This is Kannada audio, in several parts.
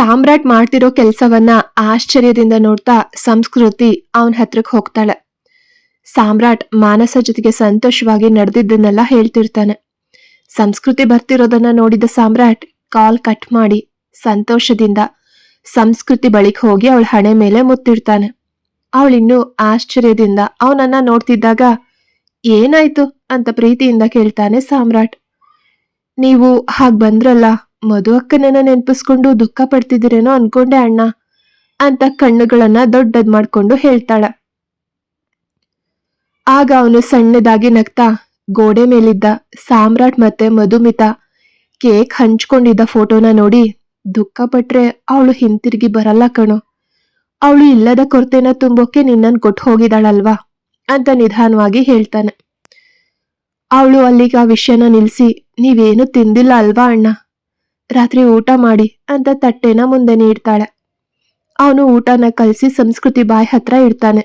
ಸಾಮ್ರಾಟ್ ಮಾಡ್ತಿರೋ ಕೆಲಸವನ್ನ ಆಶ್ಚರ್ಯದಿಂದ ನೋಡ್ತಾ ಸಂಸ್ಕೃತಿ ಅವನ ಹತ್ರಕ್ ಹೋಗ್ತಾಳೆ. ಸಾಮ್ರಾಟ್ ಮಾನಸ ಜೊತೆಗೆ ಸಂತೋಷವಾಗಿ ನಡೆದಿದ್ದನ್ನೆಲ್ಲ ಹೇಳ್ತಿರ್ತಾನೆ. ಸಂಸ್ಕೃತಿ ಬರ್ತಿರೋದನ್ನ ನೋಡಿದ ಸಾಮ್ರಾಟ್ ಕಾಲ್ ಕಟ್ ಮಾಡಿ ಸಂತೋಷದಿಂದ ಸಂಸ್ಕೃತಿ ಬಳಿಗೆ ಹೋಗಿ ಅವಳ ಹಣೆ ಮೇಲೆ ಮುತ್ತಿರ್ತಾನೆ. ಅವಳಿನ್ನು ಆಶ್ಚರ್ಯದಿಂದ ಅವನನ್ನ ನೋಡ್ತಿದ್ದಾಗ, ಏನಾಯ್ತು? ಅಂತ ಪ್ರೀತಿಯಿಂದ ಕೇಳ್ತಾನೆ ಸಾಮ್ರಾಟ್. ನೀವು ಹಾಗೆ ಬಂದ್ರಲ್ಲ ಮಧು ಅಕ್ಕನನ್ನ ನೆನಪಿಸ್ಕೊಂಡು ದುಃಖ ಪಡ್ತಿದ್ದೀರೇನೋ ಅನ್ಕೊಂಡೆ ಅಣ್ಣ ಅಂತ ಕಣ್ಣುಗಳನ್ನ ದೊಡ್ಡದ್ ಮಾಡ್ಕೊಂಡು ಹೇಳ್ತಾಳ. ಆಗ ಅವನು ಸಣ್ಣದಾಗಿ ನಗ್ತಾ ಗೋಡೆ ಮೇಲಿದ್ದ ಸಾಮ್ರಾಟ್ ಮತ್ತೆ ಮಧುಮಿತ ಕೇಕ್ ಹಂಚ್ಕೊಂಡಿದ್ದ ಫೋಟೋನ ನೋಡಿ ದುಃಖ ಪಟ್ರೆ ಅವಳು ಹಿಂತಿರುಗಿ ಬರಲ್ಲ ಕಣೋ. ಅವಳು ಇಲ್ಲದ ಕೊರತೆನ ತುಂಬೋಕೆ ನಿನ್ನನ್ ಕೊಟ್ಟು ಹೋಗಿದಾಳಲ್ವಾ ಅಂತ ನಿಧಾನವಾಗಿ ಹೇಳ್ತಾನೆ. ಅವಳು ಅಲ್ಲಿಗೆ ಆ ವಿಷಯನ ನಿಲ್ಸಿ ನೀವೇನು ತಿಂದಿಲ್ಲ ಅಲ್ವಾ ಅಣ್ಣ? ರಾತ್ರಿ ಊಟ ಮಾಡಿ ಅಂತ ತಟ್ಟೆನ ಮುಂದೆ ನೀಡ್ತಾಳೆ. ಅವನು ಊಟನ ಕಲಸಿ ಸಂಸ್ಕೃತಿ ಬಾಯಿ ಹತ್ರ ಇಡ್ತಾನೆ.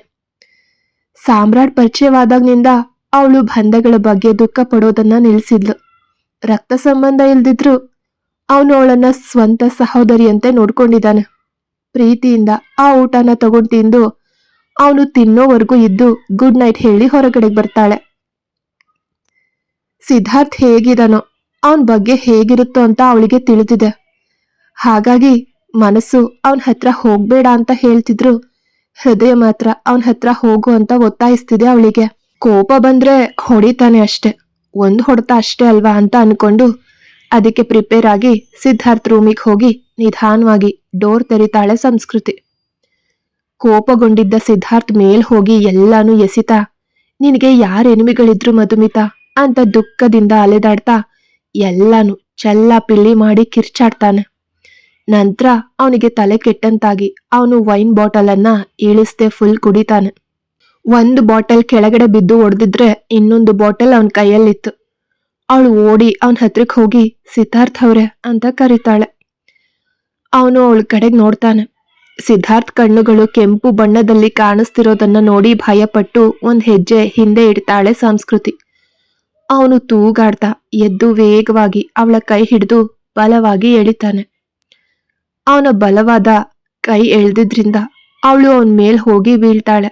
ಸಾಮ್ರಾಟ್ ಪರಿಚಯವಾದಾಗ್ನಿಂದ ಅವಳು ಬಂಧಗಳ ಬಗ್ಗೆ ದುಃಖ ಪಡೋದನ್ನ ನಿಲ್ಸಿದ್ಲು. ರಕ್ತ ಸಂಬಂಧ ಇಲ್ದಿದ್ರು ಅವನು ಅವಳನ್ನ ಸ್ವಂತ ಸಹೋದರಿಯಂತೆ ನೋಡ್ಕೊಂಡಿದ್ದಾನೆ. ಪ್ರೀತಿಯಿಂದ ಆ ಊಟನ ತಗೊಂಡು ತಿಂದು ಅವನು ತಿನ್ನೋವರೆಗೂ ಇದ್ದು ಗುಡ್ ನೈಟ್ ಹೇಳಿ ಹೊರಗಡೆ ಬರ್ತಾಳೆ. ಸಿದ್ಧಾರ್ಥ್ ಹೇಗಿದನೋ ಅವನ ಬಗ್ಗೆ ಹೇಗಿರುತ್ತೋ ಅಂತ ಅವಳಿಗೆ ತಿಳಿದಿದೆ. ಹಾಗಾಗಿ ಮನಸ್ಸು ಅವನ ಹತ್ರ ಹೋಗ್ಬೇಡ ಅಂತ ಹೇಳ್ತಿದ್ರು. ಹೃದಯ ಮಾತ್ರ ಅವನ ಹತ್ರ ಹೋಗು ಅಂತ ಒತ್ತಾಯಿಸ್ತಿದೆ ಅವಳಿಗೆ. ಕೋಪ ಬಂದ್ರೆ ಹೊಡಿತಾನೆ ಅಷ್ಟೆ. ಒಂದು ಹೊಡೆತ ಅಷ್ಟೇ ಅಲ್ವಾ ಅಂತ ಅನ್ಕೊಂಡು ಅದಕ್ಕೆ ಪ್ರಿಪೇರ್ ಆಗಿ ಸಿದ್ಧಾರ್ಥ್ ರೂಮಿಗೆ ಹೋಗಿ ನಿಧಾನವಾಗಿ ಡೋರ್ ತೆರಿತಾಳೆ ಸಂಸ್ಕೃತಿ. ಕೋಪಗೊಂಡಿದ್ದ ಸಿದ್ಧಾರ್ಥ್ ಮೇಲ್ ಹೋಗಿ ಎಲ್ಲಾನು ಎಸಿತಾ, ನಿನಗೆ ಯಾರ ಎನಿಮಿಗಳಿದ್ರು ಮಧುಮಿತಾ? ಅಂತ ದುಃಖದಿಂದ ಅಲೆದಾಡ್ತಾ ಎಲ್ಲಾನು ಚೆಲ್ಲ ಪಿಳ್ಳಿ ಮಾಡಿ ಕಿರ್ಚಾಡ್ತಾನೆ. ನಂತರ ಅವನಿಗೆ ತಲೆ ಕೆಟ್ಟಂತಾಗಿ ಅವನು ವೈನ್ ಬಾಟಲ್ ಅನ್ನ ಇಳಿಸ್ದೆ ಫುಲ್ ಕುಡಿತಾನೆ. ಒಂದು ಬಾಟಲ್ ಕೆಳಗಡೆ ಬಿದ್ದು ಒಡೆದಿದ್ರೆ ಇನ್ನೊಂದು ಬಾಟಲ್ ಅವನ ಕೈಯಲ್ಲಿತ್ತು. ಅವಳು ಓಡಿ ಅವನ ಹತ್ರಕ್ಕೆ ಹೋಗಿ, ಸಿದ್ಧಾರ್ಥ್ ಅವ್ರೆ ಅಂತ ಕರೀತಾಳೆ. ಅವನು ಅವಳ ಕಡೆಗೆ ನೋಡ್ತಾನೆ. ಸಿದ್ಧಾರ್ಥ್ ಕಣ್ಣುಗಳು ಕೆಂಪು ಬಣ್ಣದಲ್ಲಿ ಕಾಣಿಸ್ತಿರೋದನ್ನ ನೋಡಿ ಭಯಪಟ್ಟು ಒಂದು ಹೆಜ್ಜೆ ಹಿಂದೆ ಇಡ್ತಾಳೆ ಸಂಸ್ಕೃತಿ. ಅವನು ತೂಗಾಡ್ತಾ ಎದ್ದು ವೇಗವಾಗಿ ಅವಳ ಕೈ ಹಿಡಿದು ಬಲವಾಗಿ ಎಳಿತಾನೆ. ಅವನ ಬಲವಾದ ಕೈ ಎಳೆದಿದ್ರಿಂದ ಅವಳು ಅವನ ಮೇಲ್ ಹೋಗಿ ಬೀಳ್ತಾಳೆ.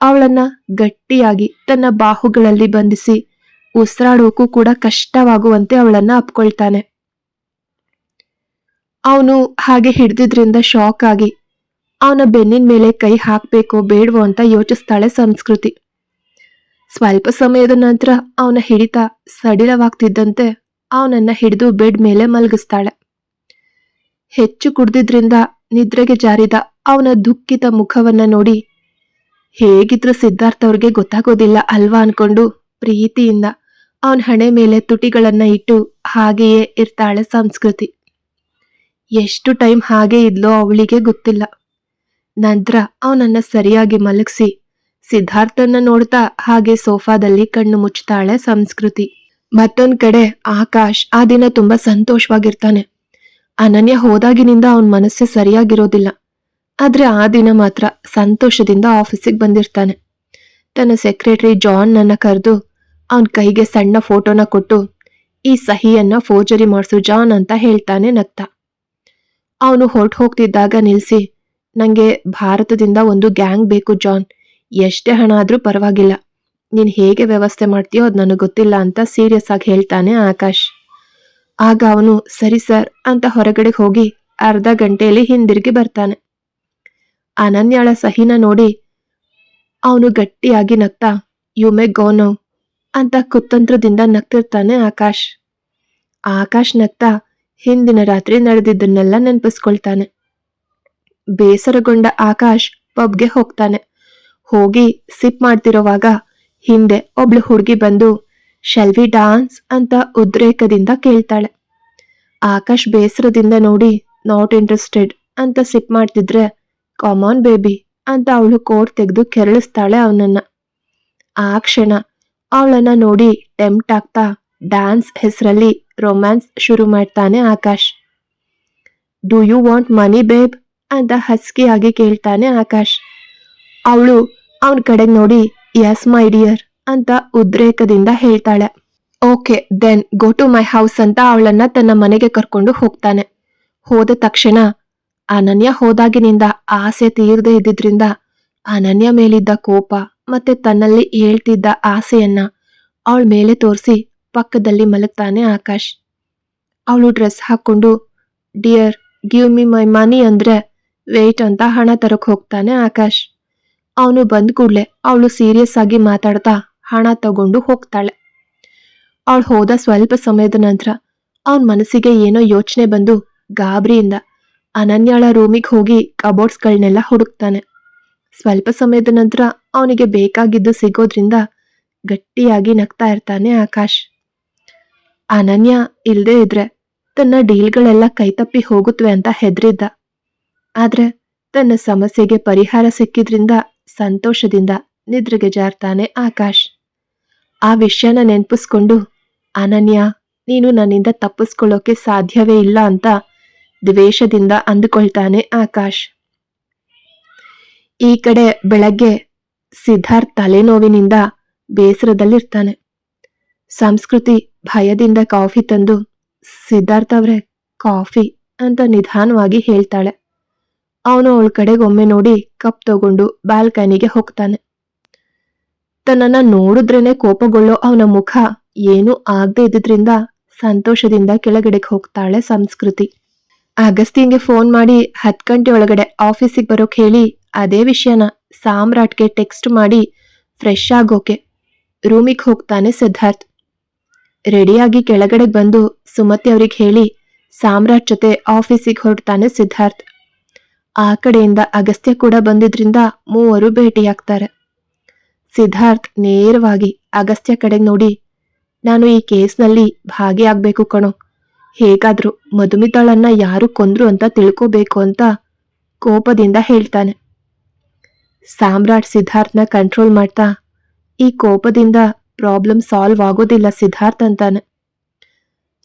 ಅವಳನ್ನ ಗಟ್ಟಿಯಾಗಿ ತನ್ನ ಬಾಹುಗಳಲ್ಲಿ ಬಂಧಿಸಿ ಉಸಿರಾಡೋಕು ಕೂಡ ಕಷ್ಟವಾಗುವಂತೆ ಅವಳನ್ನ ಅಪ್ಕೊಳ್ತಾನೆ. ಅವನು ಹಾಗೆ ಹಿಡ್ದಿದ್ರಿಂದ ಶಾಕ್ ಆಗಿ ಅವನ ಬೆನ್ನಿನ ಮೇಲೆ ಕೈ ಹಾಕ್ಬೇಕೋ ಬೇಡವೋ ಅಂತ ಯೋಚಿಸ್ತಾಳೆ ಸಂಸ್ಕೃತಿ. ಸ್ವಲ್ಪ ಸಮಯದ ನಂತರ ಅವನ ಹಿಡಿತ ಸಡಿಲವಾಗ್ತಿದ್ದಂತೆ ಅವನನ್ನ ಹಿಡಿದು ಬೆಡ್ ಮೇಲೆ ಮಲಗಿಸ್ತಾಳೆ. ಹೆಚ್ಚು ಕುಡ್ದಿದ್ರಿಂದ ನಿದ್ರೆಗೆ ಜಾರಿದ ಅವನ ದುಃಖಿತ ಮುಖವನ್ನ ನೋಡಿ ಹೇಗಿದ್ರೂ ಸಿದ್ಧಾರ್ಥ ಅವ್ರಿಗೆ ಗೊತ್ತಾಗೋದಿಲ್ಲ ಅಲ್ವಾ ಅನ್ಕೊಂಡು ಪ್ರೀತಿಯಿಂದ ಅವನ ಹಣೆ ಮೇಲೆ ತುಟಿಗಳನ್ನ ಇಟ್ಟು ಹಾಗೆಯೇ ಇರ್ತಾಳೆ ಸಂಸ್ಕೃತಿ. ಎಷ್ಟು ಟೈಮ್ ಹಾಗೆ ಇದ್ಲೋ ಅವಳಿಗೆ ಗೊತ್ತಿಲ್ಲ. ನಂತರ ಅವನನ್ನ ಸರಿಯಾಗಿ ಮಲಗಿಸಿ ಸಿದ್ಧಾರ್ಥನ್ನ ನೋಡ್ತಾ ಹಾಗೆ ಸೋಫಾದಲ್ಲಿ ಕಣ್ಣು ಮುಚ್ತಾಳೆ ಸಂಸ್ಕೃತಿ. ಮತ್ತೊಂದ್ ಕಡೆ ಆಕಾಶ್ ಆ ದಿನ ತುಂಬಾ ಸಂತೋಷವಾಗಿರ್ತಾನೆ. ಅನನ್ಯ ಹೋದಾಗಿನಿಂದ ಅವನ ಮನಸ್ಸೇ ಸರಿಯಾಗಿರೋದಿಲ್ಲ. ಆದ್ರೆ ಆ ದಿನ ಮಾತ್ರ ಸಂತೋಷದಿಂದ ಆಫೀಸಿಗೆ ಬಂದಿರ್ತಾನೆ. ತನ್ನ ಸೆಕ್ರೆಟರಿ ಜಾನ್ ನನ್ನ ಕರೆದು ಅವನ ಕೈಗೆ ಸಣ್ಣ ಫೋಟೋನ ಕೊಟ್ಟು ಈ ಸಹಿಯನ್ನ ಫೋರ್ಜರಿ ಮಾಡಿಸು ಜಾನ್ ಅಂತ ಹೇಳ್ತಾನೆ ನಗ್ತಾ. ಅವನು ಹೊರಟು ಹೋಗ್ತಿದ್ದಾಗ ನಿಲ್ಸಿ, ನಂಗೆ ಭಾರತದಿಂದ ಒಂದು ಗ್ಯಾಂಗ್ ಬೇಕು ಜಾನ್. ಎಷ್ಟೇ ಹಣ ಆದರೂ ಪರವಾಗಿಲ್ಲ. ನೀನು ಹೇಗೆ ವ್ಯವಸ್ಥೆ ಮಾಡ್ತೀಯೋ ಅದು ನನಗೆ ಗೊತ್ತಿಲ್ಲ ಅಂತ ಸೀರಿಯಸ್ ಆಗಿ ಹೇಳ್ತಾನೆ ಆಕಾಶ್. ಆಗ ಅವನು, ಸರಿ ಸರ್, ಅಂತ ಹೊರಗಡೆ ಹೋಗಿ ಅರ್ಧ ಗಂಟೆಯಲ್ಲಿ ಹಿಂದಿರುಗಿ ಬರ್ತಾನೆ. ಅನನ್ಯಾಳ ಸಹಿನ ನೋಡಿ ಅವನು ಗಟ್ಟಿಯಾಗಿ ನಗ್ತಾ ಯು ಮೇ ಗೋ ನೌ ಅಂತ ಕುತಂತ್ರದಿಂದ ನಗ್ತಿರ್ತಾನೆ ಆಕಾಶ್. ಆಕಾಶ್ ನಗ್ತಾ ಹಿಂದಿನ ರಾತ್ರಿ ನಡೆದಿದ್ದನ್ನೆಲ್ಲ ನೆನಪಿಸ್ಕೊಳ್ತಾನೆ. ಬೇಸರಗೊಂಡ ಆಕಾಶ್ ಪಬ್ಗೆ ಹೋಗ್ತಾನೆ. ಹೋಗಿ ಸಿಪ್ ಮಾಡ್ತಿರೋವಾಗ ಹಿಂದೆ ಒಬ್ಳು ಹುಡುಗಿ ಬಂದು, ಶೆಲ್ವಿ ಡಾನ್ಸ್ ಅಂತ ಉದ್ರೇಕದಿಂದ ಕೇಳ್ತಾಳೆ. ಆಕಾಶ್ ಬೇಸರದಿಂದ ನೋಡಿ, ನಾಟ್ ಇಂಟ್ರೆಸ್ಟೆಡ್ ಅಂತ ಸಿಪ್ ಮಾಡ್ತಿದ್ರೆ ಕಾಮನ್ ಬೇಬಿ ಅಂತ ಅವಳು ಕೋಟ್ ತೆಗೆದು ಕೆರಳಿಸ್ತಾಳೆ ಅವನನ್ನ. ಆ ಕ್ಷಣ ಅವಳನ್ನ ನೋಡಿ ಟೆಂಪ್ಟ್ ಆಗ್ತಾ ಡ್ಯಾನ್ಸ್ ಹೆಸರಲ್ಲಿ ರೊಮ್ಯಾನ್ಸ್ ಶುರು ಮಾಡ್ತಾನೆ Akash. Do you want money babe ಅಂತ ಹಸ್ಕಿಯಾಗಿ ಕೇಳ್ತಾನೆ ಆಕಾಶ್. ಅವಳು ಅವನ ಕಡೆಗೆ ನೋಡಿ ಎಸ್ ಮೈ ಡಿಯರ್ ಅಂತ ಉದ್ರೇಕದಿಂದ ಹೇಳ್ತಾಳೆ. Okay then go to my house ಅಂತ ಅವಳನ್ನ ತನ್ನ ಮನೆಗೆ ಕರ್ಕೊಂಡು ಹೋಗ್ತಾನೆ. ಹೋದ ತಕ್ಷಣ ಅನನ್ಯ ಹೋದಾಗಿನಿಂದ ಆಸೆ ತೀರದೆ ಇದ್ದಿದ್ರಿಂದ ಅನನ್ಯ ಮೇಲಿದ್ದ ಕೋಪ ಮತ್ತೆ ತನ್ನಲ್ಲಿ ಹೇಳ್ತಿದ್ದ ಆಸೆಯನ್ನ ಅವಳ ಮೇಲೆ ತೋರಿಸಿ ಪಕ್ಕದಲ್ಲಿ ಮಲಗ್ತಾನೆ ಆಕಾಶ್. ಅವಳು ಡ್ರೆಸ್ ಹಾಕೊಂಡು ಡಿಯರ್ ಗಿವ್ ಮಿ ಮೈ ಮನಿ ಅಂದ್ರೆ ವೇಟ್ ಅಂತ ಹಣ ತರಕ್ ಹೋಗ್ತಾನೆ ಆಕಾಶ್. ಅವನು ಬಂದ ಕೂಡಲೇ ಅವಳು ಸೀರಿಯಸ್ ಆಗಿ ಮಾತಾಡ್ತಾ ಹಣ ತಗೊಂಡು ಹೋಗ್ತಾಳೆ. ಅವಳು ಹೋದ ಸ್ವಲ್ಪ ಸಮಯದ ನಂತರ ಅವನ ಮನಸ್ಸಿಗೆ ಏನೋ ಯೋಚನೆ ಬಂದು ಗಾಬರಿಯಿಂದ ಅನನ್ಯಾಳ ರೂಮಿಗೆ ಹೋಗಿ ಕಬೋರ್ಡ್ಸ್ಗಳನ್ನೆಲ್ಲ ಹುಡುಕ್ತಾನೆ. ಸ್ವಲ್ಪ ಸಮಯದ ನಂತರ ಅವನಿಗೆ ಬೇಕಾಗಿದ್ದು ಸಿಗೋದ್ರಿಂದ ಗಟ್ಟಿಯಾಗಿ ನಗ್ತಾ ಇರ್ತಾನೆ ಆಕಾಶ್. ಅನನ್ಯ ಇಲ್ಲದೇ ಇದ್ರೆ ತನ್ನ ಡೀಲ್ಗಳೆಲ್ಲ ಕೈತಪ್ಪಿ ಹೋಗುತ್ತವೆ ಅಂತ ಹೆದರಿದ್ದ. ಆದ್ರೆ ತನ್ನ ಸಮಸ್ಯೆಗೆ ಪರಿಹಾರ ಸಿಕ್ಕಿದ್ರಿಂದ ಸಂತೋಷದಿಂದ ನಿದ್ರೆಗೆ ಜಾರ್ತಾನೆ ಆಕಾಶ್. ಆ ವಿಷಯನ ನೆನಪಿಸ್ಕೊಂಡು, ಅನನ್ಯ, ನೀನು ನನ್ನಿಂದ ತಪ್ಪಿಸ್ಕೊಳ್ಳೋಕೆ ಸಾಧ್ಯವೇ ಇಲ್ಲ ಅಂತ ದ್ವೇಷದಿಂದ ಅಂದುಕೊಳ್ತಾನೆ ಆಕಾಶ್. ಈ ಕಡೆ ಬೆಳಗ್ಗೆ ಸಿದ್ಧಾರ್ಥ್ ತಲೆನೋವಿನಿಂದ ಬೇಸರದಲ್ಲಿರ್ತಾನೆ. ಸಂಸ್ಕೃತಿ ಭಯದಿಂದ ಕಾಫಿ ತಂದು, ಸಿದ್ಧಾರ್ಥ್ ಅವರೇ, ಕಾಫಿ ಅಂತ ನಿಧಾನವಾಗಿ ಹೇಳ್ತಾಳೆ. ಅವನು ಅವಳ ಕಡೆಗೆ ಒಮ್ಮೆ ನೋಡಿ ಕಪ್ ತಗೊಂಡು ಬಾಲ್ಕನಿಗೆ ಹೋಗ್ತಾನೆ. ತನ್ನನ್ನ ನೋಡಿದ್ರೇನೆ ಕೋಪಗೊಳ್ಳೋ ಅವನ ಮುಖ ಏನೂ ಆಗದೆ ಇದ್ದಿದ್ರಿಂದ ಸಂತೋಷದಿಂದ ಕೆಳಗಡೆಗೆ ಹೋಗ್ತಾಳೆ ಸಂಸ್ಕೃತಿ. ಅಗಸ್ತಿನ್ಗೆ ಫೋನ್ ಮಾಡಿ ಹತ್ತು ಗಂಟೆ ಒಳಗಡೆ ಆಫೀಸಿಗೆ ಬರೋಕ್ ಹೇಳಿ ಅದೇ ವಿಷಯನ ಸಾಮ್ರಾಟ್ಗೆ ಟೆಕ್ಸ್ಟ್ ಮಾಡಿ ಫ್ರೆಶ್ ಆಗೋಕೆ ರೂಮಿಗೆ ಹೋಗ್ತಾನೆ ಸಿದ್ಧಾರ್ಥ್. ರೆಡಿಯಾಗಿ ಕೆಳಗಡೆಗೆ ಬಂದು ಸುಮತಿ ಅವ್ರಿಗೆ ಹೇಳಿ ಸಾಮ್ರಾಟ್ ಜೊತೆ ಆಫೀಸಿಗೆ ಹೊರಡ್ತಾನೆ ಸಿದ್ಧಾರ್ಥ್. ಆ ಕಡೆಯಿಂದ ಅಗಸ್ತ್ಯ ಕೂಡ ಬಂದಿದ್ರಿಂದ ಮೂವರು ಭೇಟಿಯಾಗ್ತಾರೆ. ಸಿದ್ಧಾರ್ಥ್ ನೇರವಾಗಿ ಅಗಸ್ತ್ಯ ಕಡೆಗೆ ನೋಡಿ, ನಾನು ಈ ಕೇಸ್ನಲ್ಲಿ ಭಾಗಿಯಾಗಬೇಕು ಕಣೋ. ಹೇಗಾದ್ರೂ ಮಧುಮಿತಾಳನ್ನ ಯಾರು ಕೊಂದ್ರು ಅಂತ ತಿಳ್ಕೋಬೇಕು ಅಂತ ಕೋಪದಿಂದ ಹೇಳ್ತಾನೆ. ಸಾಮ್ರಾಟ್ ಸಿದ್ಧಾರ್ಥ್ನ ಕಂಟ್ರೋಲ್ ಮಾಡ್ತಾ, ಈ ಕೋಪದಿಂದ ಪ್ರಾಬ್ಲಮ್ ಸಾಲ್ವ್ ಆಗೋದಿಲ್ಲ ಸಿದ್ಧಾರ್ಥ್ ಅಂತಾನೆ.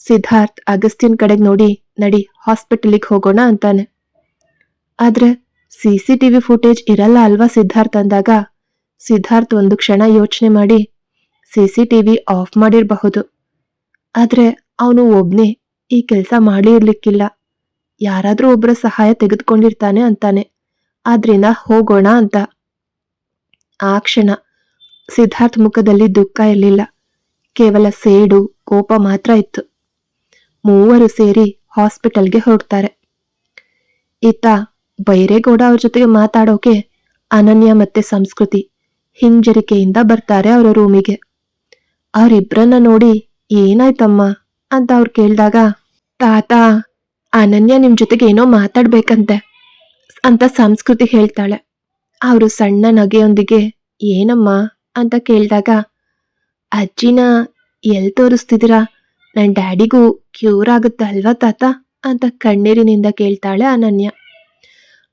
ಸಿದ್ಧಾರ್ಥ್ ಅಗಸ್ತ್ಯನ್ ಕಡೆಗೆ ನೋಡಿ, ನಡಿ ಹಾಸ್ಪಿಟಲಿಗೆ ಹೋಗೋಣ ಅಂತಾನೆ. ಆದ್ರೆ C C T V footage ಇರಲ್ಲ ಅಲ್ವಾ ಸಿದ್ಧಾರ್ಥ್ ಅಂದಾಗ? ಸಿದ್ಧಾರ್ಥ್ ಒಂದು ಕ್ಷಣ ಯೋಚನೆ ಮಾಡಿ C C T V off ಮಾಡಿರಬಹುದು. ಆದ್ರೆ ಅವನು ಒಬ್ನೇ ಈ ಕೆಲಸ ಮಾಡಿರ್ಲಿಕ್ಕಿಲ್ಲ ಯಾರಾದರೂ ಒಬ್ಬರ ಸಹಾಯ ತೆಗೆದುಕೊಂಡಿರ್ತಾನೆ ಅಂತಾನೆ. ಆದ್ರಿಂದ ಹೋಗೋಣ ಅಂತ. ಆ ಕ್ಷಣ ಸಿದ್ಧಾರ್ಥ್ ಮುಖದಲ್ಲಿ ದುಃಖ ಇರಲಿಲ್ಲ. ಕೇವಲ ಸೇಡು, ಕೋಪ ಮಾತ್ರ ಇತ್ತು. ಮೂವರು ಸೇರಿ ಹಾಸ್ಪಿಟಲ್ಗೆ ಹೋಗ್ತಾರೆ. ಈತ ಬೈರೇಗೌಡ ಅವ್ರ ಜೊತೆಗೆ ಮಾತಾಡೋಕೆ ಅನನ್ಯ ಮತ್ತೆ ಸಂಸ್ಕೃತಿ ಹಿಂಜರಿಕೆಯಿಂದ ಬರ್ತಾರೆ ಅವರ ರೂಮಿಗೆ. ಅವರಿಬ್ಬರನ್ನ ನೋಡಿ ಏನಾಯ್ತಮ್ಮ ಅಂತ ಅವ್ರು ಕೇಳಿದಾಗ, ತಾತ, ಅನನ್ಯ ನಿಮ್ ಜೊತೆಗೆ ಏನೋ ಮಾತಾಡ್ಬೇಕಂತೆ ಅಂತ ಸಂಸ್ಕೃತಿ ಹೇಳ್ತಾಳೆ. ಅವರು ಸಣ್ಣ ನಗೆಯೊಂದಿಗೆ, ಏನಮ್ಮ ಅಂತ ಕೇಳಿದಾಗ, ಅಜ್ಜಿನ ಎಲ್ ತೋರಿಸ್ತಿದ್ದೀರಾ? ನನ್ನ ಡ್ಯಾಡಿಗೂ ಕ್ಯೂರ್ ಆಗುತ್ತೆ ಅಲ್ವಾ ತಾತ? ಅಂತ ಕಣ್ಣೀರಿನಿಂದ ಕೇಳ್ತಾಳೆ ಅನನ್ಯ.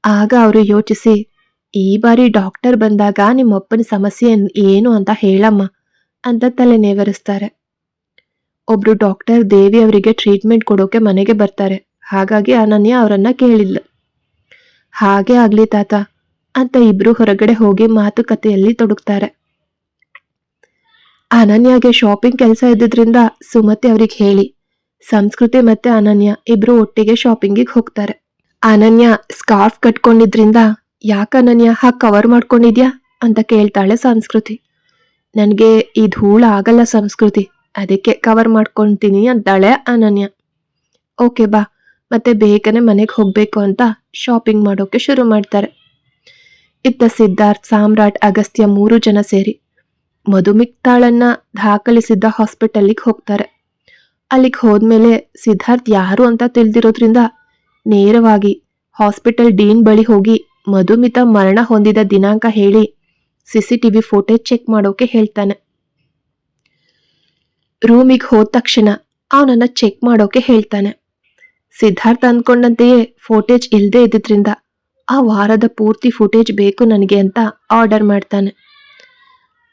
ಆಗ ಅವರು ಯೋಚಿಸಿ, ಈ ಬಾರಿ ಡಾಕ್ಟರ್ ಬಂದಾಗ ನಿಮ್ಮಪ್ಪನ ಸಮಸ್ಯೆ ಏನು ಅಂತ ಹೇಳಮ್ಮ ಅಂತ ತಲೆ ನೇವರಿಸ್ತಾರೆ. ಒಬ್ರು ಡಾಕ್ಟರ್ ದೇವಿ ಅವರಿಗೆ ಟ್ರೀಟ್ಮೆಂಟ್ ಕೊಡೋಕೆ ಮನೆಗೆ ಬರ್ತಾರೆ. ಹಾಗಾಗಿ ಅನನ್ಯ ಅವರನ್ನ ಕೇಳಿಲ್ಲ ಹಾಗೆ ಆಗ್ಲಿ ತಾತ ಅಂತ ಇಬ್ರು ಹೊರಗಡೆ ಹೋಗಿ ಮಾತುಕತೆಯಲ್ಲಿ ತೊಡಗ್ತಾರೆ. ಅನನ್ಯಗೆ ಶಾಪಿಂಗ್ ಕೆಲಸ ಇದ್ದಿದ್ರಿಂದ ಸುಮತಿ ಅವ್ರಿಗೆ ಹೇಳಿ, ಸಂಸ್ಕೃತಿ ಮತ್ತೆ ಅನನ್ಯ ಇಬ್ರು ಒಟ್ಟಿಗೆ ಶಾಪಿಂಗಿಗೆ ಹೋಗ್ತಾರೆ. ಅನನ್ಯ ಸ್ಕಾರ್ಫ್ ಕಟ್ಕೊಂಡಿದ್ರಿಂದ ಯಾಕ ಅನನ್ಯ ಹಾ ಕವರ್ ಮಾಡ್ಕೊಂಡಿದ್ಯಾ ಅಂತ ಕೇಳ್ತಾಳೆ ಸಂಸ್ಕೃತಿ. ನನಗೆ ಈ ಧೂಳು ಆಗಲ್ಲ ಸಂಸ್ಕೃತಿ, ಅದಕ್ಕೆ ಕವರ್ ಮಾಡ್ಕೊತೀನಿ ಅಂತಾಳೆ ಅನನ್ಯ. ಓಕೆ ಬಾ, ಮತ್ತೆ ಬೇಗನೆ ಮನೆಗೆ ಹೋಗಬೇಕು ಅಂತ ಶಾಪಿಂಗ್ ಮಾಡೋಕೆ ಶುರು ಮಾಡ್ತಾರೆ. ಇತ್ತ ಸಿದ್ಧಾರ್ಥ್, ಸಾಮ್ರಾಟ್, ಅಗಸ್ತ್ಯ ಮೂರು ಜನ ಸೇರಿ ಮಧುಮಿಕ್ತಾಳನ್ನ ದಾಖಲಿಸಿದ್ದ ಹಾಸ್ಪಿಟಲ್ಗೆ ಹೋಗ್ತಾರೆ. ಅಲ್ಲಿಗೆ ಹೋದ್ಮೇಲೆ ಸಿದ್ಧಾರ್ಥ್ ಯಾರು ಅಂತ ತಿಳಿದಿರೋದ್ರಿಂದ ನೇರವಾಗಿ ಹಾಸ್ಪಿಟಲ್ ಡೀನ್ ಬಳಿ ಹೋಗಿ ಮಧುಮಿತ ಮರಣ ಹೊಂದಿದ ದಿನಾಂಕ ಹೇಳಿ ಸಿಸಿಟಿವಿ ಫೋಟೇಜ್ ಚೆಕ್ ಮಾಡೋಕೆ ಹೇಳ್ತಾನೆ. ರೂಮಿಗೆ ಹೋದ ತಕ್ಷಣ ಅವನನ್ನ ಚೆಕ್ ಮಾಡೋಕೆ ಹೇಳ್ತಾನೆ. ಸಿದ್ಧಾರ್ಥ ಅಂದ್ಕೊಂಡಂತೆಯೇ ಫೋಟೇಜ್ ಇಲ್ಲದೆ ಇದ್ದಿದ್ರಿಂದ ಆ ವಾರದ ಪೂರ್ತಿ ಫುಟೇಜ್ ಬೇಕು ನನಗೆ ಅಂತ ಆರ್ಡರ್ ಮಾಡ್ತಾನೆ.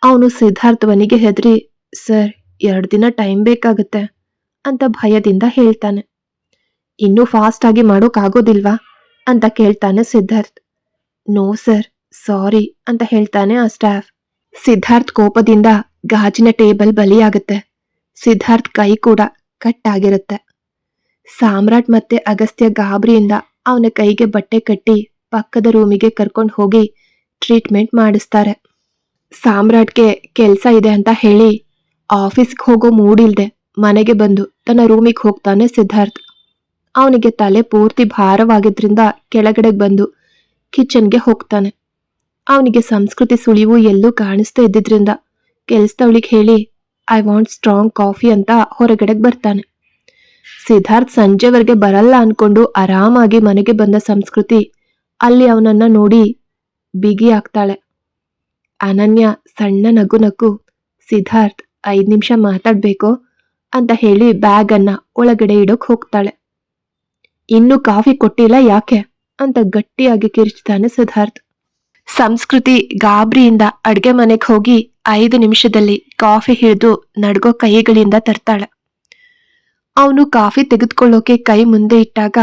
ಅವನು ಸಿದ್ಧಾರ್ಥವನಿಗೆ ಹೆದರಿ, ಸರ್, ಎರಡು ದಿನ ಟೈಮ್ ಬೇಕಾಗುತ್ತೆ ಅಂತ ಭಯದಿಂದ ಹೇಳ್ತಾನೆ. ಇನ್ನೂ ಫಾಸ್ಟ್ ಆಗಿ ಮಾಡೋಕ್ಕಾಗೋದಿಲ್ವಾ ಅಂತ ಕೇಳ್ತಾನೆ ಸಿದ್ಧಾರ್ಥ್. ನೋ ಸರ್ ಸಾರಿ ಅಂತ ಹೇಳ್ತಾನೆ ಆ ಸ್ಟಾಫ್ ಸಿದ್ಧಾರ್ಥ್ ಕೋಪದಿಂದ ಗಾಜಿನ ಟೇಬಲ್ ಬಲಿಯಾಗುತ್ತೆ. ಸಿದ್ಧಾರ್ಥ್ ಕೈ ಕೂಡ ಕಟ್ ಆಗಿರುತ್ತೆ ಸಾಮ್ರಾಟ್ ಮತ್ತೆ ಅಗಸ್ತ್ಯ ಗಾಬರಿಯಿಂದ ಅವನ ಕೈಗೆ ಬಟ್ಟೆ ಕಟ್ಟಿ ಪಕ್ಕದ ರೂಮಿಗೆ ಕರ್ಕೊಂಡು ಹೋಗಿ ಟ್ರೀಟ್ಮೆಂಟ್ ಮಾಡಿಸ್ತಾರೆ. ಸಾಮ್ರಾಟ್ಗೆ ಕೆಲಸ ಇದೆ ಅಂತ ಹೇಳಿ ಆಫೀಸ್ಗೆ ಹೋಗೋ ಮೂಡಿಲ್ದೆ ಮನೆಗೆ ಬಂದು ತನ್ನ ರೂಮಿಗೆ ಹೋಗ್ತಾನೆ ಸಿದ್ಧಾರ್ಥ್. ಅವನಿಗೆ ತಲೆ ಪೂರ್ತಿ ಭಾರವಾಗಿದ್ರಿಂದ ಕೆಳಗಡೆಗೆ ಬಂದು ಕಿಚನ್ಗೆ ಹೋಗ್ತಾನೆ. ಅವನಿಗೆ ಸಂಸ್ಕೃತಿ ಸುಳಿವು ಎಲ್ಲೂ ಕಾಣಿಸ್ತಾ ಇದ್ದಿದ್ರಿಂದ ಕೆಲ್ಸದವಳಿಗೆ ಹೇಳಿ ಐ ವಾಂಟ್ ಸ್ಟ್ರಾಂಗ್ ಕಾಫಿ ಅಂತ ಹೊರಗಡೆಗೆ ಬರ್ತಾನೆ. ಸಿದ್ಧಾರ್ಥ್ ಸಂಜೆವರೆಗೆ ಬರಲ್ಲ ಅನ್ಕೊಂಡು ಆರಾಮಾಗಿ ಮನೆಗೆ ಬಂದ ಸಂಸ್ಕೃತಿ ಅಲ್ಲಿ ಅವನನ್ನ ನೋಡಿ ಬಿಗಿ ಆಗ್ತಾಳೆ. ಅನನ್ಯ, ಸಣ್ಣ ನಗು ನಗು ಸಿದ್ಧಾರ್ಥ್, ಐದು ನಿಮಿಷ ಮಾತಾಡ್ಬೇಕು? ಅಂತ ಹೇಳಿ ಬ್ಯಾಗ್ ಅನ್ನ ಒಳಗಡೆ ಇಡೋಕ್ ಹೋಗ್ತಾಳೆ. ಇನ್ನು ಕಾಫಿ ಕೊಟ್ಟಿಲ್ಲ ಯಾಕೆ? ಅಂತ ಗಟ್ಟಿಯಾಗಿ ಕಿರಿಚ್ತಾನೆ ಸಿದ್ಧಾರ್ಥ್. ಸಂಸ್ಕೃತಿ ಗಾಬರಿಯಿಂದ ಅಡ್ಗೆ ಮನೆಗೆ ಹೋಗಿ ಐದು ನಿಮಿಷದಲ್ಲಿ ಕಾಫಿ ಹಿಡಿದು ನಡ್ಗೋ ಕೈಗಳಿಂದ ತರ್ತಾಳೆ. ಅವನು ಕಾಫಿ ತೆಗೆದುಕೊಳ್ಳೋಕೆ ಕೈ ಮುಂದೆ ಇಟ್ಟಾಗ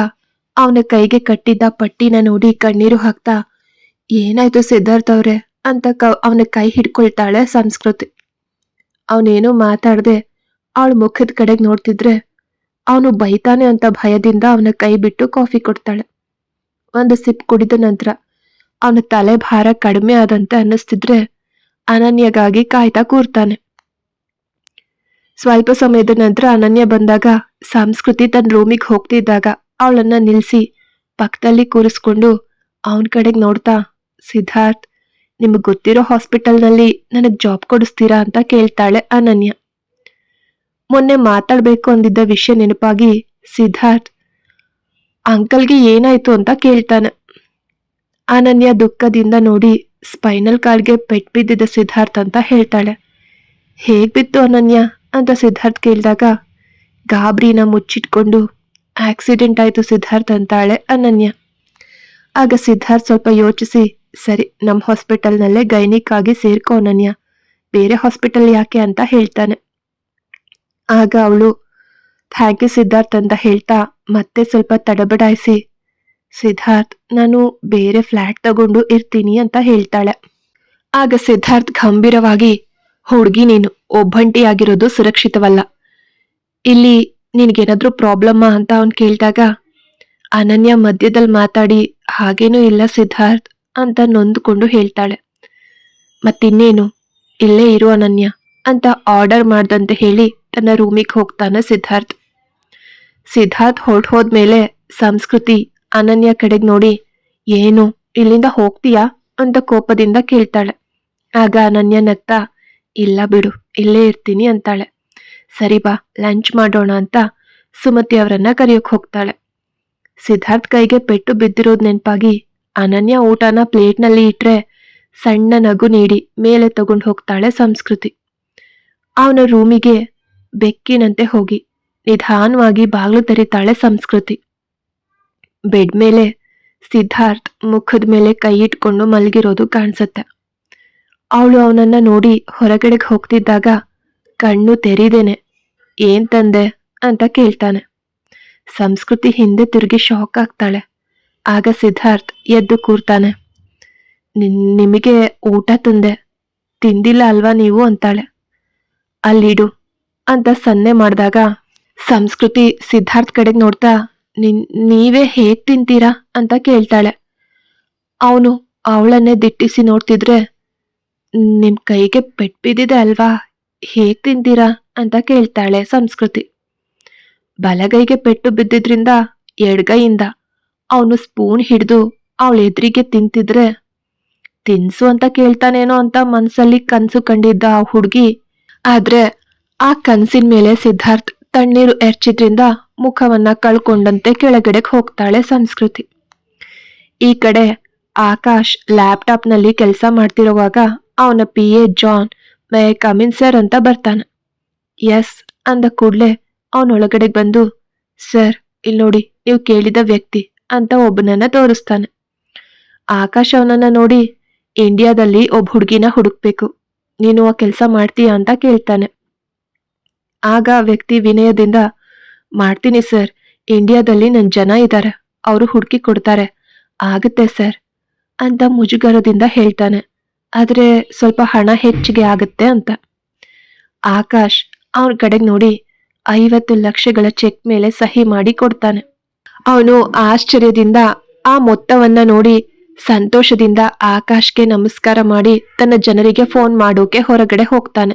ಅವನ ಕೈಗೆ ಕಟ್ಟಿದ್ದ ಪಟ್ಟಿನ ನೋಡಿ ಕಣ್ಣೀರು ಹಾಕ್ತಾ, ಏನಾಯ್ತು ಸಿದ್ಧಾರ್ಥ್ ಅವ್ರೆ? ಅಂತ ಕ ಅವನ ಕೈ ಹಿಡ್ಕೊಳ್ತಾಳೆ ಸಂಸ್ಕೃತಿ. ಅವನೇನು ಮಾತಾಡದೆ ಅವಳು ಮುಖದ ಕಡೆಗೆ ನೋಡ್ತಿದ್ರೆ ಅವನು ಬೈತಾನೆ ಅಂತ ಭಯದಿಂದ ಅವನ ಕೈ ಬಿಟ್ಟು ಕಾಫಿ ಕೊಡ್ತಾಳೆ. ಒಂದು ಸಿಪ್ ಕುಡಿದ ನಂತರ ಅವನ ತಲೆ ಭಾರ ಕಡಿಮೆ ಆದಂತೆ ಅನ್ನಿಸ್ತಿದ್ರೆ ಅನನ್ಯಗಾಗಿ ಕಾಯ್ತಾ ಕೂರ್ತಾನೆ. ಸ್ವಲ್ಪ ಸಮಯದ ನಂತರ ಅನನ್ಯ ಬಂದಾಗ ಸಂಸ್ಕೃತಿ ತನ್ನ ರೂಮಿಗೆ ಹೋಗ್ತಿದ್ದಾಗ ಅವಳನ್ನ ನಿಲ್ಸಿ ಪಕ್ಕದಲ್ಲಿ ಕೂರಿಸ್ಕೊಂಡು ಅವನ ಕಡೆಗೆ ನೋಡ್ತಾ, ಸಿದ್ಧಾರ್ಥ್, ನಿಮಗೆ ಗೊತ್ತಿರೋ ಹಾಸ್ಪಿಟಲ್ನಲ್ಲಿ ನನಗೆ ಜಾಬ್ ಕೊಡಿಸ್ತೀರಾ ಅಂತ ಕೇಳ್ತಾಳೆ ಅನನ್ಯ. ಮೊನ್ನೆ ಮಾತಾಡ್ಬೇಕು ಅಂದಿದ್ದ ವಿಷಯ ನೆನಪಾಗಿ ಸಿದ್ಧಾರ್ಥ್, ಅಂಕಲ್ಗೆ ಏನಾಯ್ತು ಅಂತ ಕೇಳ್ತಾನೆ. ಅನನ್ಯ ದುಃಖದಿಂದ ನೋಡಿ ಸ್ಪೈನಲ್ ಕಾರ್ಡ್ಗೆ ಪೆಟ್ ಬಿದ್ದಿದ್ದ ಸಿದ್ಧಾರ್ಥ್ ಅಂತ ಹೇಳ್ತಾಳೆ. ಹೇಗೆ ಬಿತ್ತು ಅನನ್ಯ? ಅಂತ ಸಿದ್ಧಾರ್ಥ್ ಕೇಳಿದಾಗ, ಗಾಬ್ರಿನ ಮುಚ್ಚಿಟ್ಕೊಂಡು ಆಕ್ಸಿಡೆಂಟ್ ಆಯ್ತು ಸಿದ್ಧಾರ್ಥ್ ಅಂತಾಳೆ ಅನನ್ಯ. ಆಗ ಸಿದ್ಧಾರ್ಥ್ ಸ್ವಲ್ಪ ಯೋಚಿಸಿ, ಸರಿ ನಮ್ಮ ಹಾಸ್ಪಿಟಲ್ನಲ್ಲೇ ಗೈನಿಕ್ ಆಗಿ ಸೇರ್ಕೋ ಅನನ್ಯ, ಬೇರೆ ಹಾಸ್ಪಿಟಲ್ ಯಾಕೆ? ಅಂತ ಹೇಳ್ತಾನೆ. ಆಗ ಅವಳು ಥ್ಯಾಂಕ್ ಯು ಸಿದ್ಧಾರ್ಥ್ ಅಂತ ಹೇಳ್ತಾ ಮತ್ತೆ ಸ್ವಲ್ಪ ತಡಬಡಾಯಿಸಿ. ಸಿದ್ಧಾರ್ಥ್, ನಾನು ಬೇರೆ ಫ್ಲಾಟ್ ತಗೊಂಡು ಇರ್ತೀನಿ ಅಂತ ಹೇಳ್ತಾಳೆ. ಆಗ ಸಿದ್ಧಾರ್ಥ್ ಗಂಭೀರವಾಗಿ, ಹುಡುಗಿ ನೀನು ಒಬ್ಬಂಟಿಯಾಗಿರೋದು ಸುರಕ್ಷಿತವಲ್ಲ. ಇಲ್ಲಿ ನಿನಗೇನಾದ್ರೂ ಪ್ರಾಬ್ಲಮ್ಮಾ ಅಂತ ಅವನು ಕೇಳಿದಾಗ, ಅನನ್ಯ ಮಧ್ಯದಲ್ಲಿ ಮಾತಾಡಿ, ಹಾಗೇನೂ ಇಲ್ಲ ಸಿದ್ಧಾರ್ಥ್ ಅಂತ ನೊಂದುಕೊಂಡು ಹೇಳ್ತಾಳೆ. ಮತ್ತಿನ್ನೇನು, ಇಲ್ಲೇ ಇರು ಅನನ್ಯ. ಅಂತ ಆರ್ಡರ್ ಮಾಡ್ದಂತ ಹೇಳಿ ತನ್ನ ರೂಮಿಗೆ ಹೋಗ್ತಾನೆ ಸಿದ್ಧಾರ್ಥ್. ಸಿದ್ಧಾರ್ಥ್ ಹೊರಟು ಹೋದ್ಮೇಲೆ ಸಂಸ್ಕೃತಿ ಅನನ್ಯ ಕಡೆಗೆ ನೋಡಿ, ಏನು, ಇಲ್ಲಿಂದ ಹೋಗ್ತೀಯಾ? ಅಂತ ಕೋಪದಿಂದ ಕೇಳ್ತಾಳೆ. ಆಗ ಅನನ್ಯ ನಗ್ತಾ, ಇಲ್ಲ ಬಿಡು, ಇಲ್ಲೇ ಇರ್ತೀನಿ ಅಂತಾಳೆ. ಸರಿ ಬಾ, ಲಂಚ್ ಮಾಡೋಣ ಅಂತ ಸುಮತಿ ಅವರನ್ನ ಕರೆಯೋಕ್ ಹೋಗ್ತಾಳೆ. ಸಿದ್ಧಾರ್ಥ್ ಕೈಗೆ ಪೆಟ್ಟು ಬಿದ್ದಿರೋದು ನೆನಪಾಗಿ ಅನನ್ಯ ಊಟನ ಪ್ಲೇಟ್ನಲ್ಲಿ ಇಟ್ರೆ ಸಣ್ಣ ನಗು ನೀಡಿ ಮೇಲೆ ತಗೊಂಡು ಹೋಗ್ತಾಳೆ ಸಂಸ್ಕೃತಿ. ಅವನ ರೂಮಿಗೆ ಬೆಕ್ಕಿನಂತೆ ಹೋಗಿ ನಿಧಾನವಾಗಿ ಬಾಗ್ಲು ತೆರಿತಾಳೆ ಸಂಸ್ಕೃತಿ. ಬೆಡ್ ಮೇಲೆ ಸಿದ್ಧಾರ್ಥ್ ಮುಖದ ಮೇಲೆ ಕೈ ಇಟ್ಕೊಂಡು ಮಲಗಿರೋದು ಕಾಣಿಸುತ್ತೆ. ಅವಳು ಅವನನ್ನ ನೋಡಿ ಹೊರಗಡೆಗೆ ಹೋಗ್ತಿದ್ದಾಗ ಕಣ್ಣು ತೆರೀದೇನೆ, ಏನ್ ತಂದೆ? ಅಂತ ಕೇಳ್ತಾನೆ. ಸಂಸ್ಕೃತಿ ಹಿಂದೆ ತಿರುಗಿ ಶಾಕ್ ಆಗ್ತಾಳೆ. ಆಗ ಸಿದ್ಧಾರ್ಥ್ ಎದ್ದು ಕೂರ್ತಾನೆ, "ನಿನ್- ನಿಮಗೆ ಊಟ ತಂದೆ, ತಿಂದಿಲ್ಲ ಅಲ್ವಾ ನೀವು? ಅಂತಾಳೆ. ಅಲ್ಲಿಡು ಅಂತ ಸನ್ನೆ ಮಾಡಿದಾಗ ಸಂಸ್ಕೃತಿ ಸಿದ್ಧಾರ್ಥ್ ಕಡೆಗೆ ನೋಡ್ತಾ, ನಿನ್, ನೀವೇ ಹೇಗ್ ತಿಂತೀರಾ? ಅಂತ ಕೇಳ್ತಾಳೆ. ಅವನು ಅವಳನ್ನೇ ದಿಟ್ಟಿಸಿ ನೋಡ್ತಿದ್ರೆ, ನಿಮ್ ಕೈಗೆ ಪೆಟ್ ಬಿದ್ದಿದೆ ಅಲ್ವಾ? ಹೇಗ್ ತಿಂತೀರಾ? ಅಂತ ಕೇಳ್ತಾಳೆ ಸಂಸ್ಕೃತಿ. ಬಲಗೈಗೆ ಪೆಟ್ಟು ಬಿದ್ದಿದ್ರಿಂದ ಎಡಗೈಯಿಂದ ಅವನು ಸ್ಪೂನ್ ಹಿಡಿದು ಅವಳ ಎದುರಿಗೆ ತಿಂತಿದ್ರೆ, ತಿನ್ಸು ಅಂತ ಕೇಳ್ತಾನೇನೋ ಅಂತ ಮನ್ಸಲ್ಲಿ ಕನ್ಸು ಕಂಡಿದ್ದ ಆ ಹುಡುಗಿ ಆದ್ರೆ ಆ ಕನಸಿನ ಮೇಲೆ ಸಿದ್ಧಾರ್ಥ್ ತಣ್ಣೀರು ಎರ್ಚಿದ್ರಿಂದ ಮುಖವನ್ನ ಕಳ್ಕೊಂಡಂತೆ ಕೆಳಗಡೆಗೆ ಹೋಗ್ತಾಳೆ ಸಂಸ್ಕೃತಿ. ಈ ಕಡೆ ಆಕಾಶ್ ಲ್ಯಾಪ್ಟಾಪ್ನಲ್ಲಿ ಕೆಲಸ ಮಾಡ್ತಿರುವಾಗ ಅವನ P A John may come in sir ಅಂತ ಬರ್ತಾನೆ. ಎಸ್ ಅಂದ ಕೂಡ್ಲೆ ಅವನೊಳಗಡೆ ಬಂದು, ಸರ್, ಇಲ್ಲಿ ನೋಡಿ, ನೀವು ಕೇಳಿದ ವ್ಯಕ್ತಿ ಅಂತ ಒಬ್ಬನನ್ನ ತೋರಿಸ್ತಾನೆ. ಆಕಾಶ್ ಅವನನ್ನ ನೋಡಿ, ಇಂಡಿಯಾದಲ್ಲಿ ಒಬ್ಬ ಹುಡುಗಿನ ಹುಡುಕ್ಬೇಕು. ನೀನು ಆ ಕೆಲಸ ಮಾಡ್ತೀಯಾ ಅಂತ ಕೇಳ್ತಾನೆ. ಆಗ ವ್ಯಕ್ತಿ ವಿನಯದಿಂದ, ಮಾಡ್ತೀನಿ ಸರ್, ಇಂಡಿಯಾದಲ್ಲಿ ನನ್ನ ಜನ ಇದ್ದಾರೆ ಅವರು ಹುಡುಕಿ ಕೊಡ್ತಾರೆ, ಆಗುತ್ತೆ ಸರ್, ಅಂತ ಮುಜುಗರದಿಂದ ಹೇಳ್ತಾನೆ. ಆದರೆ ಸ್ವಲ್ಪ ಹಣ ಹೆಚ್ಚಿಗೆ ಆಗುತ್ತೆ ಅಂತ. ಆಕಾಶ್ ಅವ್ರ ಕಡೆಗೆ ನೋಡಿ ಐವತ್ತು ಲಕ್ಷಗಳ ಚೆಕ್ ಮೇಲೆ ಸಹಿ ಮಾಡಿ ಕೊಡ್ತಾನೆ. ಅವನು ಆಶ್ಚರ್ಯದಿಂದ ಆ ಮೊತ್ತವನ್ನ ನೋಡಿ ಸಂತೋಷದಿಂದ ಆಕಾಶ್ಗೆ ನಮಸ್ಕಾರ ಮಾಡಿ ತನ್ನ ಜನರಿಗೆ ಫೋನ್ ಮಾಡೋಕೆ ಹೊರಗಡೆ ಹೋಗ್ತಾನೆ.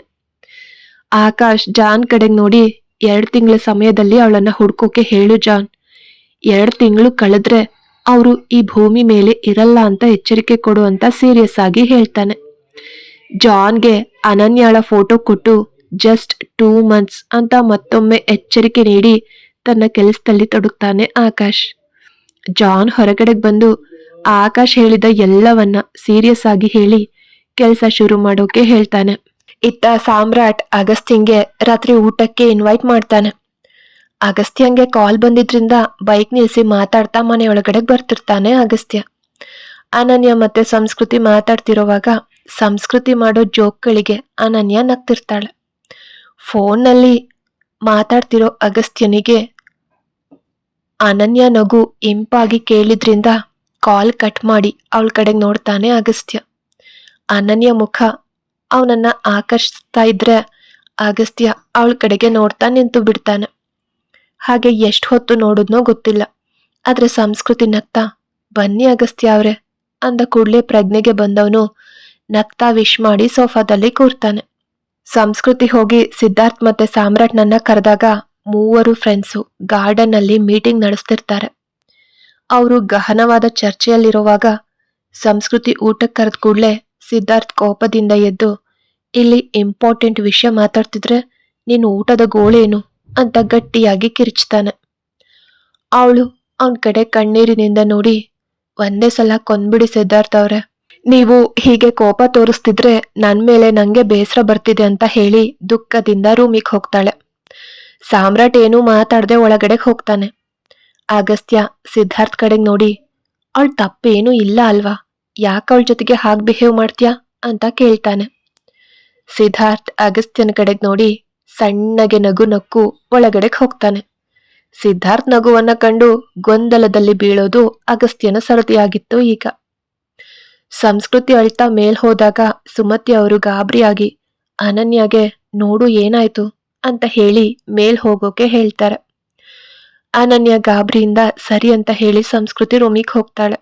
ಆಕಾಶ್ ಜಾನ್ ಕಡೆಗೆ ನೋಡಿ ಎರಡು ತಿಂಗಳ ಸಮಯದಲ್ಲಿ ಅವಳನ್ನ ಹುಡ್ಕೋಕೆ ಹೇಳು ಜಾನ್. ಎರಡು ತಿಂಗಳು ಕಳೆದ್ರೆ ಅವರು ಈ ಭೂಮಿ ಮೇಲೆ ಇರಲ್ಲ ಅಂತ ಎಚ್ಚರಿಕೆ ಕೊಡು ಅಂತ ಸೀರಿಯಸ್ ಆಗಿ ಹೇಳ್ತಾನೆ. ಜಾನ್ಗೆ ಅನನ್ಯಾಳ ಫೋಟೋ ಕೊಟ್ಟು ಜಸ್ಟ್ ಟೂ ಮಂತ್ಸ್ ಅಂತ ಮತ್ತೊಮ್ಮೆ ಎಚ್ಚರಿಕೆ ನೀಡಿ ತನ್ನ ಕೆಲಸದಲ್ಲಿ ತೊಡಗ್ತಾನೆ ಆಕಾಶ್. ಜಾನ್ ಹೊರಗಡೆಗೆ ಬಂದು ಆಕಾಶ್ ಹೇಳಿದ ಎಲ್ಲವನ್ನ ಸೀರಿಯಸ್ ಆಗಿ ಹೇಳಿ ಕೆಲಸ ಶುರು ಮಾಡೋಕೆ ಹೇಳ್ತಾನೆ. ಇತ್ತ ಸಾಮ್ರಾಟ್ ಅಗಸ್ತ್ಯಂಗೆ ರಾತ್ರಿ ಊಟಕ್ಕೆ ಇನ್ವೈಟ್ ಮಾಡ್ತಾನೆ. ಅಗಸ್ತ್ಯಂಗೆ ಕಾಲ್ ಬಂದಿದ್ರಿಂದ ಬೈಕ್ ನಿಲ್ಲಿಸಿ ಮಾತಾಡ್ತಾ ಮನೆಯೊಳಗಡೆ ಬರ್ತಿರ್ತಾನೆ ಅಗಸ್ತ್ಯ. ಅನನ್ಯ ಮತ್ತೆ ಸಂಸ್ಕೃತಿ ಮಾತಾಡ್ತಿರೋವಾಗ ಸಂಸ್ಕೃತಿ ಮಾಡೋ ಜೋಕ್ಗಳಿಗೆ ಅನನ್ಯ ನಗ್ತಿರ್ತಾಳೆ. ಫೋನ್ನಲ್ಲಿ ಮಾತಾಡ್ತಿರೋ ಅಗಸ್ತ್ಯನಿಗೆ ಅನನ್ಯ ನಗು ಇಂಪಾಗಿ ಕೇಳಿದ್ರಿಂದ ಕಾಲ್ ಕಟ್ ಮಾಡಿ ಅವಳ ಕಡೆಗೆ ನೋಡ್ತಾನೆ ಅಗಸ್ತ್ಯ. ಅನನ್ಯ ಮುಖ. ಅವನನ್ನ ಆಕರ್ಷಿಸ್ತಾ ಇದ್ರೆ ಅಗಸ್ತ್ಯ ಅವಳ ಕಡೆಗೆ ನೋಡ್ತಾ ನಿಂತು ಬಿಡ್ತಾನೆ. ಹಾಗೆ ಎಷ್ಟು ಹೊತ್ತು ನೋಡಿದ್ನೋ ಗೊತ್ತಿಲ್ಲ. ಆದ್ರೆ ಸಂಸ್ಕೃತಿ ನಗ್ತಾ, ಬನ್ನಿ ಅಗಸ್ತ್ಯ ಅವ್ರೆ ಅಂದ ಕೂಡಲೇ ಪ್ರಜ್ಞೆಗೆ ಬಂದವನು ನಗ್ತಾ ವಿಶ್ ಮಾಡಿ ಸೋಫಾದಲ್ಲಿ ಕೂರ್ತಾನೆ. ಸಂಸ್ಕೃತಿ ಹೋಗಿ ಸಿದ್ಧಾರ್ಥ್ ಮತ್ತೆ ಸಾಮ್ರಾಟ್ನನ್ನ ಕರೆದಾಗ ಮೂವರು ಫ್ರೆಂಡ್ಸು ಗಾರ್ಡನ್ ಅಲ್ಲಿ ಮೀಟಿಂಗ್ ನಡೆಸ್ತಿರ್ತಾರೆ. ಅವರು ಗಹನವಾದ ಚರ್ಚೆಯಲ್ಲಿರುವಾಗ ಸಂಸ್ಕೃತಿ ಊಟಕ್ಕೆ ಕರೆದ ಕೂಡಲೇ ಸಿದ್ಧಾರ್ಥ್ ಕೋಪದಿಂದ ಎದ್ದು, ಇಲ್ಲಿ ಇಂಪಾರ್ಟೆಂಟ್ ವಿಷಯ ಮಾತಾಡ್ತಿದ್ರೆ ನೀನು ಊಟದ ಗೋಳೇನು? ಅಂತ ಗಟ್ಟಿಯಾಗಿ ಕಿರಿಚ್ತಾನೆ. ಅವಳು ಅವನ ಕಡೆ ಕಣ್ಣೀರಿನಿಂದ ನೋಡಿ, ಒಂದೇ ಸಲ ಕೊಂದ್ಬಿಡಿ ಸಿದ್ಧಾರ್ಥ ಅವ್ರೆ. ನೀವು ಹೀಗೆ ಕೋಪ ತೋರಿಸ್ತಿದ್ರೆ ನನ್ನ ಮೇಲೆ ನಂಗೆ ಬೇಸರ ಬರ್ತಿದೆ ಅಂತ ಹೇಳಿ ದುಃಖದಿಂದ ರೂಮಿಗೆ ಹೋಗ್ತಾಳೆ. ಸಾಮ್ರಾಟ್ ಏನೂ ಮಾತಾಡದೆ ಒಳಗಡೆ ಹೋಗ್ತಾನೆ. ಅಗಸ್ತ್ಯ ಸಿದ್ಧಾರ್ಥ್ ಕಡೆಗೆ ನೋಡಿ, ಅವಳ ತಪ್ಪೇನೂ ಇಲ್ಲ ಅಲ್ವಾ? ಯಾಕೆ ಅವಳ ಜೊತೆಗೆ ಹಾಗೆ ಬಿಹೇವ್ ಮಾಡ್ತೀಯಾ? ಅಂತ ಕೇಳ್ತಾನೆ. ಸಿದ್ಧಾರ್ಥ್ ಅಗಸ್ತ್ಯನ ಕಡೆಗೆ ನೋಡಿ, ಸಣ್ಣಗೆ ನಗು ನಕ್ಕು ಒಳಗಡೆಗೆ ಹೋಗ್ತಾನೆ. ಸಿದ್ಧಾರ್ಥ್ ನಗುವನ್ನ ಕಂಡು ಗೊಂದಲದಲ್ಲಿ ಬೀಳೋದು ಅಗಸ್ತ್ಯನ ಸರದಿಯಾಗಿತ್ತು ಈಗ. ಸಂಸ್ಕೃತಿ ಅಳ್ತಾ ಮೇಲ್ ಹೋದಾಗ ಸುಮತಿ ಅವರು ಗಾಬರಿಯಾಗಿ, ಅನನ್ಯಾಗೆ ನೋಡು ಏನಾಯ್ತು? ಅಂತ ಹೇಳಿ ಮೇಲ್ ಹೋಗೋಕೆ ಹೇಳ್ತಾರೆ. ಅನನ್ಯ ಗಾಬರಿಯಿಂದ ಸರಿ ಅಂತ ಹೇಳಿ ಸಂಸ್ಕೃತಿ ರೂಮಿಗೆ ಹೋಗ್ತಾಳೆ.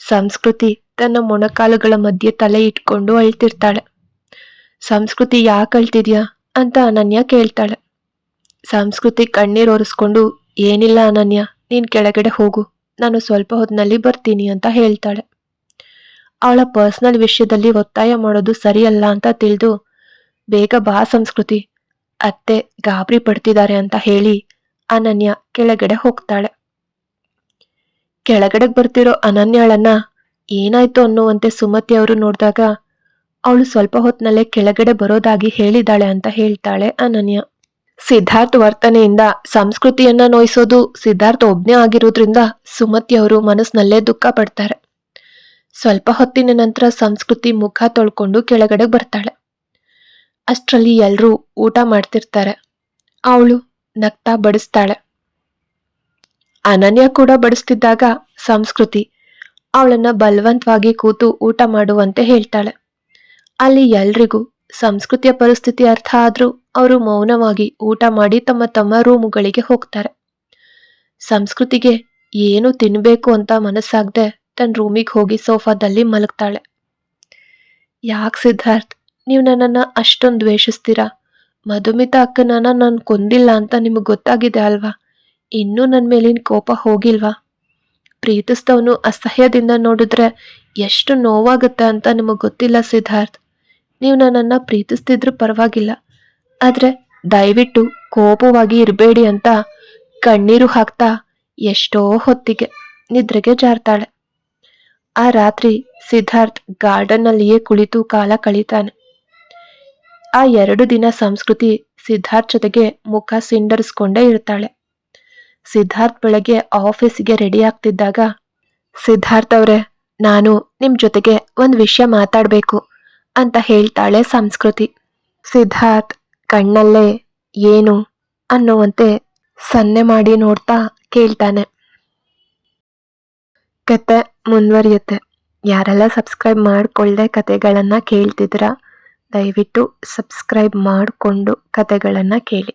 ಸಂಸ್ಕೃತಿ ತನ್ನ ಮೊಣಕಾಲುಗಳ ಮಧ್ಯೆ ತಲೆ ಇಟ್ಕೊಂಡು ಅಳ್ತಿರ್ತಾಳೆ. ಸಂಸ್ಕೃತಿ ಯಾಕೆ ಅಳ್ತಿದ್ಯಾ ಅಂತ ಅನನ್ಯ ಕೇಳ್ತಾಳೆ. ಸಂಸ್ಕೃತಿ ಕಣ್ಣೀರು ಒರೆಸ್ಕೊಂಡು, ಏನಿಲ್ಲ ಅನನ್ಯ, ನೀನ್ ಕೆಳಗಡೆ ಹೋಗು, ನಾನು ಸ್ವಲ್ಪ ಹೊತ್ತಿನಲ್ಲಿ ಬರ್ತೀನಿ ಅಂತ ಹೇಳ್ತಾಳೆ. ಅವಳ ಪರ್ಸನಲ್ ವಿಷಯದಲ್ಲಿ ಒತ್ತಾಯ ಮಾಡೋದು ಸರಿಯಲ್ಲ ಅಂತ ತಿಳಿದು, ಬೇಗ ಬಾ ಸಂಸ್ಕೃತಿ, ಅತ್ತೆ ಗಾಬರಿ ಪಡ್ತಿದ್ದಾರೆ ಅಂತ ಹೇಳಿ ಅನನ್ಯ ಕೆಳಗಡೆ ಹೋಗ್ತಾಳೆ. ಕೆಳಗಡೆಗೆ ಬರ್ತಿರೋ ಅನನ್ಯಾಳನ್ನ ಏನಾಯ್ತು ಅನ್ನುವಂತೆ ಸುಮತಿ ಅವರು ನೋಡಿದಾಗ ಅವಳು ಸ್ವಲ್ಪ ಹೊತ್ತಿನಲ್ಲೇ ಕೆಳಗಡೆ ಬರೋದಾಗಿ ಹೇಳಿದಾಳೆ ಅಂತ ಹೇಳ್ತಾಳೆ ಅನನ್ಯ. ಸಿದ್ಧಾರ್ಥ್ ವರ್ತನೆಯಿಂದ ಸಂಸ್ಕೃತಿಯನ್ನ ನೋಯಿಸೋದು ಸಿದ್ಧಾರ್ಥ್ ಒಬ್ನೇ ಆಗಿರೋದ್ರಿಂದ ಸುಮತಿ ಅವರು ಮನಸ್ಸಿನಲ್ಲೇ ದುಃಖ ಪಡ್ತಾರೆ. ಸ್ವಲ್ಪ ಹೊತ್ತಿನ ನಂತರ ಸಂಸ್ಕೃತಿ ಮುಖ ತೊಳ್ಕೊಂಡು ಕೆಳಗಡೆ ಬರ್ತಾಳೆ. ಅಷ್ಟರಲ್ಲಿ ಎಲ್ಲರೂ ಊಟ ಮಾಡ್ತಿರ್ತಾರೆ. ಅವಳು ನಗ್ತಾ ಬಡಿಸ್ತಾಳೆ. ಅನನ್ಯ ಕೂಡ ಬಡಿಸ್ತಿದ್ದಾಗ ಸಂಸ್ಕೃತಿ ಅವಳನ್ನ ಬಲವಂತವಾಗಿ ಕೂತು ಊಟ ಮಾಡುವಂತೆ ಹೇಳ್ತಾಳೆ. ಅಲ್ಲಿ ಎಲ್ರಿಗೂ ಸಂಸ್ಕೃತಿಯ ಪರಿಸ್ಥಿತಿ ಅರ್ಥ ಆದ್ರೂ ಅವರು ಮೌನವಾಗಿ ಊಟ ಮಾಡಿ ತಮ್ಮ ತಮ್ಮ ರೂಮುಗಳಿಗೆ ಹೋಗ್ತಾರೆ. ಸಂಸ್ಕೃತಿಗೆ ಏನು ತಿನ್ಬೇಕು ಅಂತ ಮನಸ್ಸಾಗದೆ ತನ್ನ ರೂಮಿಗೆ ಹೋಗಿ ಸೋಫಾದಲ್ಲಿ ಮಲಗ್ತಾಳೆ. ಯಾಕೆ ಸಿದ್ಧಾರ್ಥ್, ನೀವು ನನ್ನನ್ನು ಅಷ್ಟೊಂದು ದ್ವೇಷಿಸ್ತೀರಾ? ಮಧುಮಿತಾ ಅಕ್ಕನನ್ನ ನಾನು ಕೊಂದಿಲ್ಲ ಅಂತ ನಿಮಗೆ ಗೊತ್ತಾಗಿದೆ ಅಲ್ವಾ? ಇನ್ನೂ ನನ್ನ ಮೇಲಿನ ಕೋಪ ಹೋಗಿಲ್ವಾ? ಪ್ರೀತಿಸ್ತವನು ಅಸಹ್ಯದಿಂದ ನೋಡಿದ್ರೆ ಎಷ್ಟು ನೋವಾಗುತ್ತೆ ಅಂತ ನಿಮಗೆ ಗೊತ್ತಿಲ್ಲ ಸಿದ್ಧಾರ್ಥ್. ನೀವು ನನ್ನನ್ನು ಪ್ರೀತಿಸ್ತಿದ್ರು ಪರವಾಗಿಲ್ಲ. ಆದರೆ ದಯವಿಟ್ಟು ಕೋಪವಾಗಿ ಇರಬೇಡಿ ಅಂತ ಕಣ್ಣೀರು ಹಾಕ್ತಾ ಎಷ್ಟೋ ಹೊತ್ತಿಗೆ ನಿದ್ರೆಗೆ ಜಾರ್ತಾಳೆ. ಆ ರಾತ್ರಿ ಸಿದ್ಧಾರ್ಥ್ ಗಾರ್ಡನ್ನಲ್ಲಿಯೇ ಕುಳಿತು ಕಾಲ ಕಳೀತಾನೆ. ಆ ಎರಡು ದಿನ ಸಂಸ್ಕೃತಿ ಸಿದ್ಧಾರ್ಥ್ ಜೊತೆಗೆ ಮುಖ ಸಿಂಡರ್ಸ್ಕೊಂಡೇ ಇರ್ತಾಳೆ. ಸಿದ್ಧಾರ್ಥ್ ಬೆಳಗ್ಗೆ ಆಫೀಸಿಗೆ ರೆಡಿ ಆಗ್ತಿದ್ದಾಗ, ಸಿದ್ಧಾರ್ಥ್ ಅವರೇ, ನಾನು ನಿಮ್ ಜೊತೆಗೆ ಒಂದು ವಿಷಯ ಮಾತಾಡಬೇಕು ಅಂತ ಹೇಳ್ತಾಳೆ ಸಂಸ್ಕೃತಿ. ಸಿದ್ಧಾರ್ಥ್, ಕಣ್ಣಲ್ಲೇ ಏನು? ಅನ್ನುವಂತೆ ಸನ್ನೆ ಮಾಡಿ ನೋಡ್ತಾ ಕೇಳ್ತಾನೆ. ಕತೆ ಮುಂದುವರಿಯುತ್ತೆ. ಯಾರೆಲ್ಲ ಸಬ್ಸ್ಕ್ರೈಬ್ ಮಾಡಿಕೊಳ್ಳದೆ ಕತೆಗಳನ್ನು ಕೇಳ್ತಿದ್ದೀರಾ ದಯವಿಟ್ಟು ಸಬ್ಸ್ಕ್ರೈಬ್ ಮಾಡಿಕೊಂಡು ಕತೆಗಳನ್ನು ಕೇಳಿ.